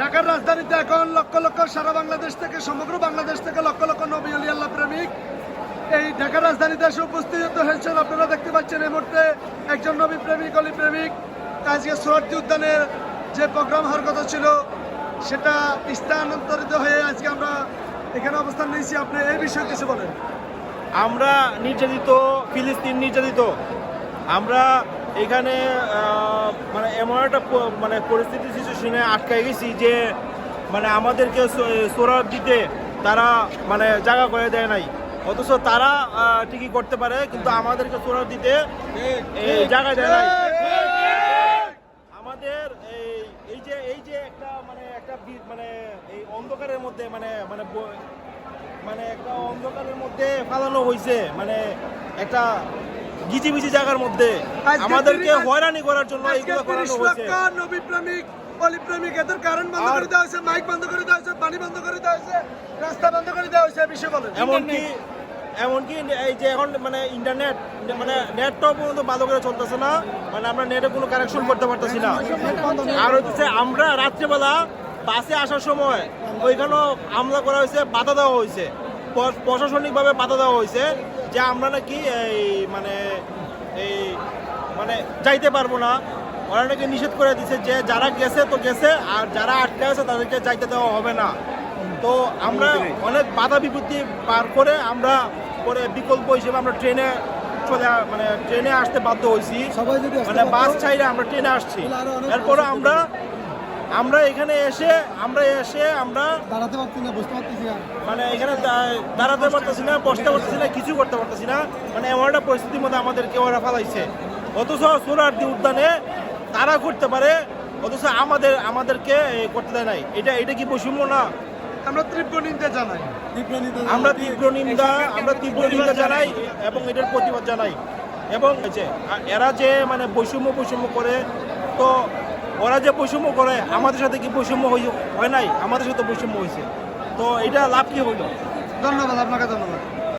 ঢাকার রাজধানীতে এখন লক্ষ লক্ষ সারা বাংলাদেশ থেকে, সমগ্র বাংলাদেশ থেকে লক্ষ লক্ষ নবী আলী আল্লাহ প্রেমিক। এই ঢাকার রাজধানীতে এসে উপস্থিত হয়েছেন আপনারা দেখতে পাচ্ছেন এই মুহূর্তে একজন নবী প্রেমিক, অলি প্রেমিক। আজকে সোহার্দি উদ্যানের যে প্রোগ্রাম হওয়ার কথা ছিল, সেটা স্থানান্তরিত হয়ে আজকে আমরা এখানে অবস্থান নিয়েছি। আপনি এই বিষয়ে কিছু বলেন। আমরা নির্যাতিত, ফিলিস্তিন নির্যাতিত। আমরা এখানে মানে এমন একটা মানে পরিস্থিতি সিচুয়েশনে আটকে গেছি যে মানে আমাদেরকে সোরার দিতে তারা মানে জায়গা করে দেয় নাই। অথচ তারা ঠিকই করতে পারে, কিন্তু আমাদেরকে সোরার দিতে জায়গা দেয় নাই। আমাদের এই যে এই যে একটা মানে একটা মানে এই অন্ধকারের মধ্যে মানে মানে মানে একটা অন্ধকারের মধ্যে ফালানো হয়েছে মানে একটা জায়গার মধ্যে আমাদেরকে হয়রানি করার জন্য তিরিশ করানো হয়েছে। নবী প্রেমিক অলি প্রেমিক এদের কারেন্ট বন্ধ করে দেওয়া হয়েছে মাইক বন্ধ করে দেওয়া হয়েছে পানি বন্ধ করে দেওয়া হয়েছে রাস্তা বন্ধ করে দেওয়া হয়েছে এই বিষয়ে বলেন। এমনকি এমনকি এই যে এখন মানে ইন্টারনেট মানে নেটটাও পর্যন্ত ভালো করে চলতেছে না মানে আমরা নেটে কোনো কানেকশন করতে পারতেছি না। আর হচ্ছে আমরা রাত্রেবেলা বাসে আসার সময় ওইখানেও হামলা করা হয়েছে বাধা দেওয়া হয়েছে। প্রশাসনিকভাবে বাধা দেওয়া হয়েছে যে আমরা নাকি এই মানে মানে যাইতে পারব না। ওরা নাকি নিষেধ করে দিছে যে যারা গেছে তো গেছে আর যারা আটকে আছে তাদেরকে যাইতে দেওয়া হবে না। তো আমরা অনেক বাধা বিপত্তি পার করে আমরা পরে বিকল্প হিসেবে আমরা ট্রেনে চলে মানে ট্রেনে আসতে বাধ্য হয়েছি। মানে বাস ছাইরে আমরা ট্রেনে আসছি। এরপরে আমরা আমরা এখানে এসে আমরা এসে আমরা দাঁড়াতে পারছি না বুঝতে পারতেছি না। মানে এখানে দাঁড়াতে পারতেছি না বসতে পারতেছি না কিছু করতে পারতেছি না। মানে এমন একটা পরিস্থিতির মধ্যে আমাদেরকে ওরা ফেলাইছে। অথচ সোনারদি উদ্যানে তারা করতে পারে অথচ আমাদের আমাদেরকে করতে দেয় নাই। এটা এটা কি বৈষম্য না? আমরা তীব্র নিন্দা জানাই। আমরা তীব্র নিন্দা আমরা তীব্র নিন্দা জানাই। এবং এটার প্রতিবাদ জানাই। এবং এই যে, আ- এরা যে মানে বৈষম্য বৈষম্য করে তো ওরা যে বৈষম্য করে, আমাদের সাথে কি বৈষম্য হয়ে নাই? আমাদের সাথে বৈষম্য হয়েছে তো এটা লাভ কি হইল? ধন্যবাদ, আপনাকে ধন্যবাদ।